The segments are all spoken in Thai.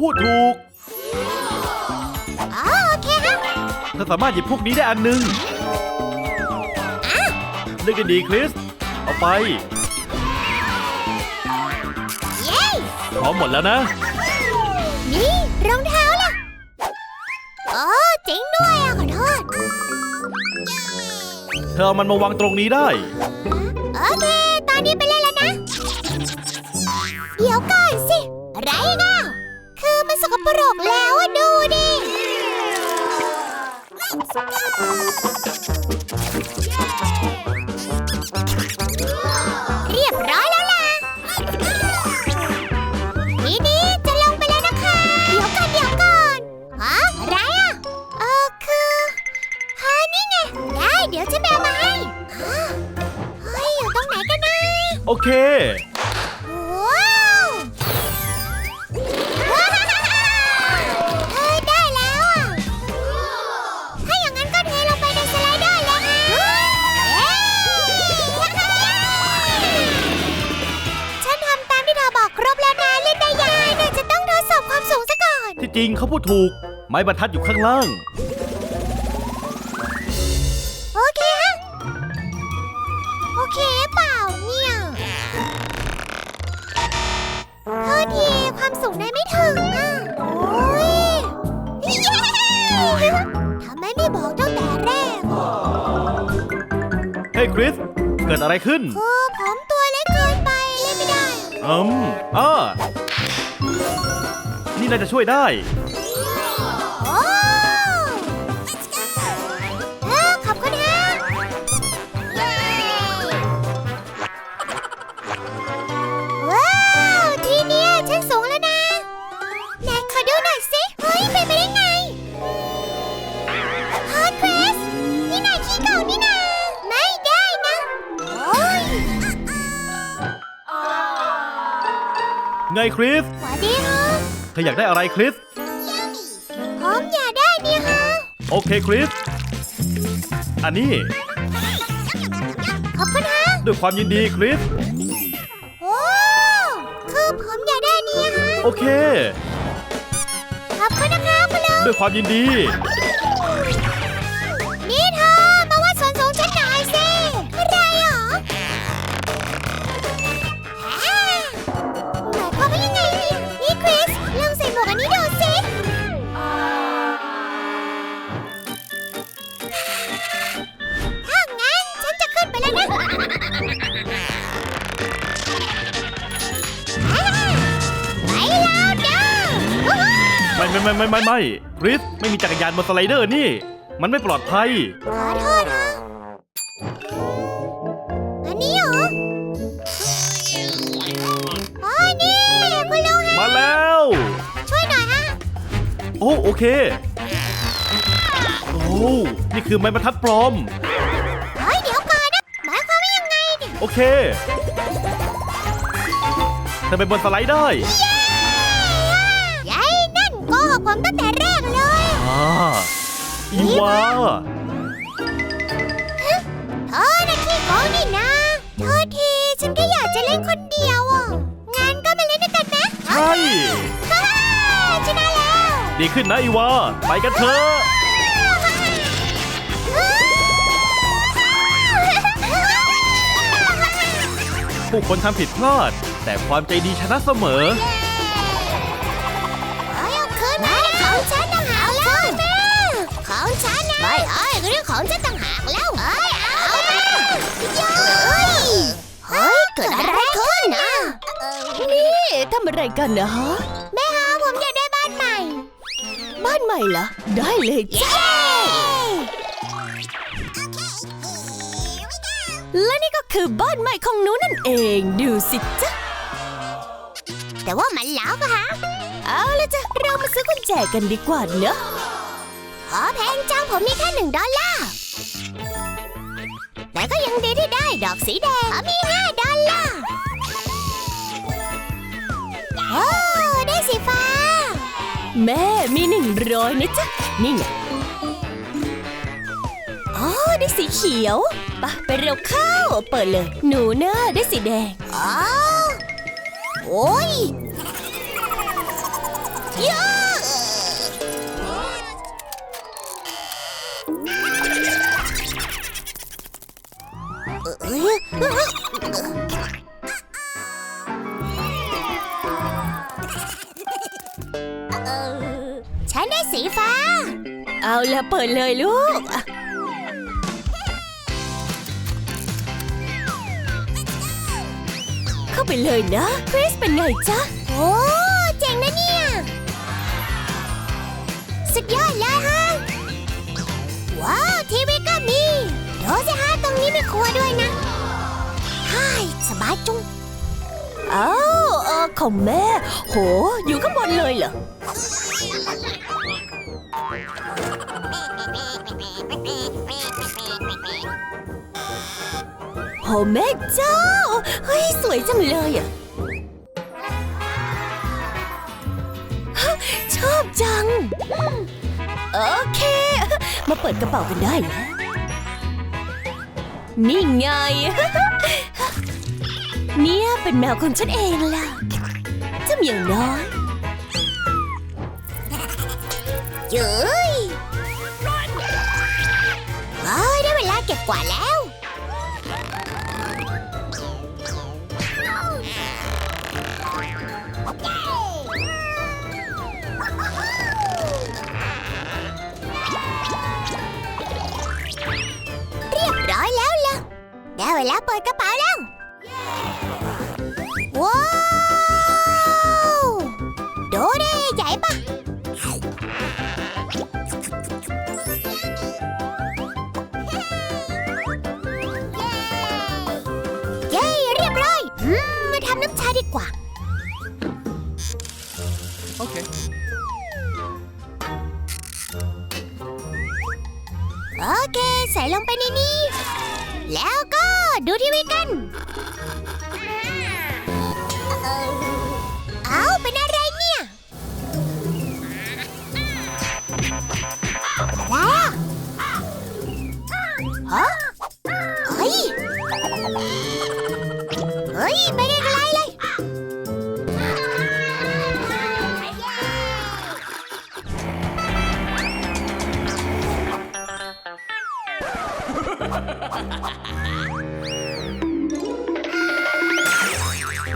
พูดถูก อ๋อโอเคฮะเธอสามารถหยิบพวกนี้ได้อันหนึงเลือกดีๆคริส เอาไป เย้พร้อมหมดแล้วนะ นี่รองเท้าล่ะโอ้จริงด้วยอะขอโทษ เธอเอามันมาวางตรงนี้ได้ โอเค ตอนนี้ไปเล่นแล้ว ปรกแล้วอะดูดิ Let's go! ริงเขาพูดถูก ไม้บรรทัดอยู่ข้างล่าง โอเคฮะ โอเคเปล่าเนี่ยโทษทีความสูงนายไม่ถึงอะ โอ้ยเย้ทำไมไม่บอกตั้งแต่แรกอะเฮ้ยคริส เกิดอะไรขึ้น คือผมตัวเล็กเกินไปเล่นไม่ได้ อืมอ่า นี่น่าจะช่วยได้ โอ้เออขอบคุณฮะเย้ว้าว ทีเนี้ยฉันสูงแล้วนะไหนขอดูหน่อยสิ เฮ้ย เป็นไปได้ไงฮอตคริสนี่นายขี้เก่านี่นาไม่ได้นะ โอ้ย ไงคริสสวัสดีฮะ เธออยากได้อะไรคริส ผมอยากได้นี่ฮะ โอเคคริส อันนี้ขอบคุณฮะ ด้วยความยินดีคริส โอ้ คือผมอยากได้นี่ฮะ โอเค ขอบคุณนะคะคุณลุงด้วยความยินดี ไม่ไม่ไม่ไม่ไม่ไม่คริสไม่มีจักรยานบนสไลเดอร์นี่ มันไม่ปลอดภัย ขอโทษฮะอันนี้เหรออ๋อนี่คุณลุงฮะมาแล้ว ช่วยหน่อยฮะ โอ้โอเค โอ้นี่คือไม้บรรทัดปลอม เฮ้ยเดี๋ยวก่อนนะหมายความว่ายังไงเนี่ยโอเคเธอไปบนสไลด์ได้ยายนั่นโกหกผมตั้งแต่แรกเลย อ่าอีวาเธอน่ะขี้โกงนี่นะโทษทีฉันแค่อยากจะเล่นคนเดียวอะงานก็มาเล่นด้วยกันนะใช่ฮ่าฮ่าชนะแล้วดีขึ้นนะอีวา ไปกันเถอะผู้คนทำผิดพลาด แต่ความใจดีชนะเสมอ เทำอะไรกันนะฮะ แม่ฮะผมอยากได้บ้านใหม่ บ้านใหม่เหรอ ได้เลยจ้ะเย้และนี่ก็คือบ้านใหม่ของหนูนั่นเอง ดูสิจ๊ะ แต่ว่ามันล้าวอะฮะ เอาละจ้ะ เรามาซื้อกุญแจกันดีกว่าเนอะขอแพงจังผมมีแค่หนึ่งดอลลาร์แต่ก็ยังดีที่ได้ดอกสีแดงผมมีห้าดอลลาร์ โอ้ได้สีฟ้า แม่มีหนึ่งร้อยนะจ๊ะ นี่ไงอ๋อได้สีเขียวปะไปเร็วเข้า เปิดเลย หนูเนอะได้สีแดงอ๋อโอ้ยเยอ ละเปิดเลยลูกอะเข้าไปเลยนะคริสเป็นไงจ๊ะ โอ้เจ๋งนะเนี่ย สุดยอดเลยฮะ ว้าว ทีวีก็มีดูสิฮะตรงนี้มีครัวด้วยนะฮ่ายสบายจุงเอ้าวเออของแม่ โห อยู่ข้างบนเลยเหรอ โหแม่เจ้า เฮ้ย สวยจังเลยอะชอบจัง โอเค มาเปิดกระเป๋ากันได้แล้วนี่ไง เนี่ยเป็นแมวของฉันเองล่ะจ้าเหมียวน้อยเย้ย ก็บกวาดแล้ว เรียบร้อยแล้วล่ะได้เวลาเปิดกระเป๋าแล้วว้ ลงไปในนี้ แล้วก็ดูทีวีกัน เ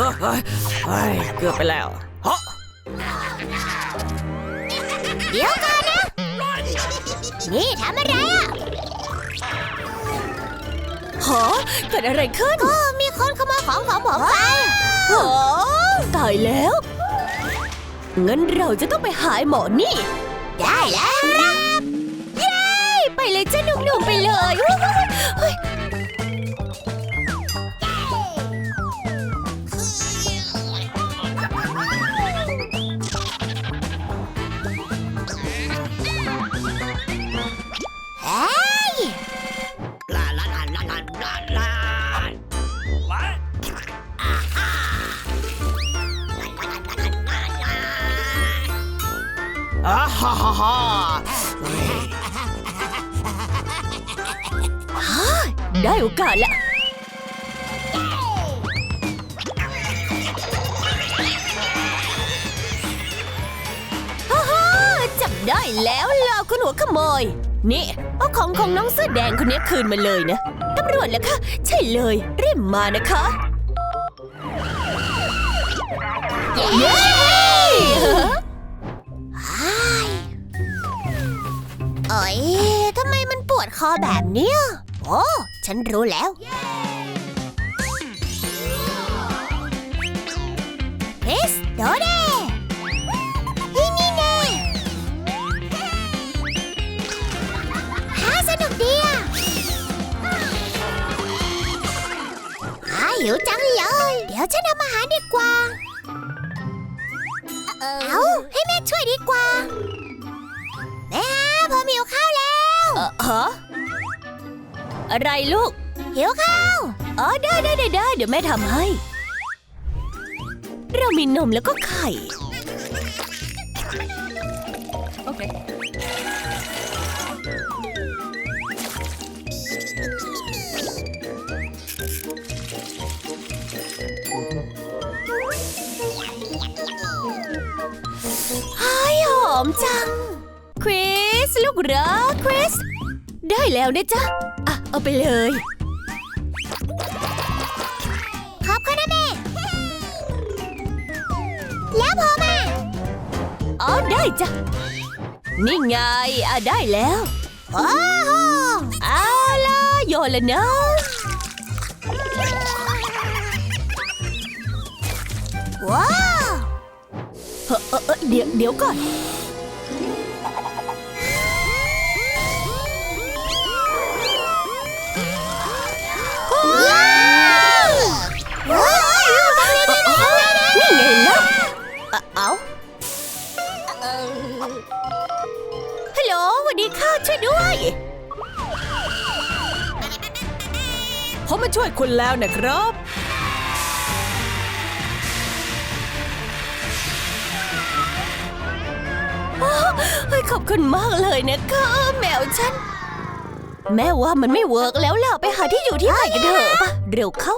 ฮ้ยเฮ้ยเกือบไปแล้วฮะเดี๋ยวก่อนนะ นี่ทำอะไรอะฮะเกิดอะไรขึ้น ก็มีคนขโมยของของผมไปโอ้ตายแล้ว งั้นเราจะต้องไปหายหมอนี่ ได้แล้วครับเย้ ไปเลยจ้าหนุ่มๆไปเลยเฮ้ยเฮ้ยอ่ ได้โอกาสแล้วฮ่าฮ่าจับได้แล้วล่ะคุณหัวขโมย นี่เอาของของน้องเสื้อแดงคนนี้คืนมาเลยนะตำรวจเหรอคะ ใช่เลยรีบมานะคะ เย้เอ้ยทำไมมันปวดคอแบบเนี้ย โอ้ ฉันรู้แล้ว คริส โดเดเฮ้ยนี่แน่ฮ่าสนุกดีอะฮ่าหิวจังเลย เดี๋ยวฉันทำอาหารดีกว่า เอาให้แม่ช่วยดีกว่า แม่ฮะผมหิวข้าวแล้วเออฮะ อะไรลูกหิวข้าว อ๋อได้ได้ได้ได้เดี๋ยวแม่ทำให้ เรามีนมแล้วก็ไข่ Okay. เเฮ้ยหอมจัง คริส ลูกรักคริส ได้แล้วนะจ๊ะอะ เอาไปเลยขอบคุณนะแม่แล้วพอมาอ๋อได้จ้ะ นี่ไงอะได้แล้วโอ้โหเอาล่ะโยนเลยนะว้าวเฮ้อเออเออเดี๋ยวเดี๋ยวก่อน ช่วยด้วย ผมมาช่วยคุณแล้วนะครับ ขอบคุณมากเลยนะคะแมวฉัน แม่ว่ามันไม่เวิร์กแล้วล่ะไปหาที่อยู่ที่ใหม่กันเถอะปะเร็วเข้า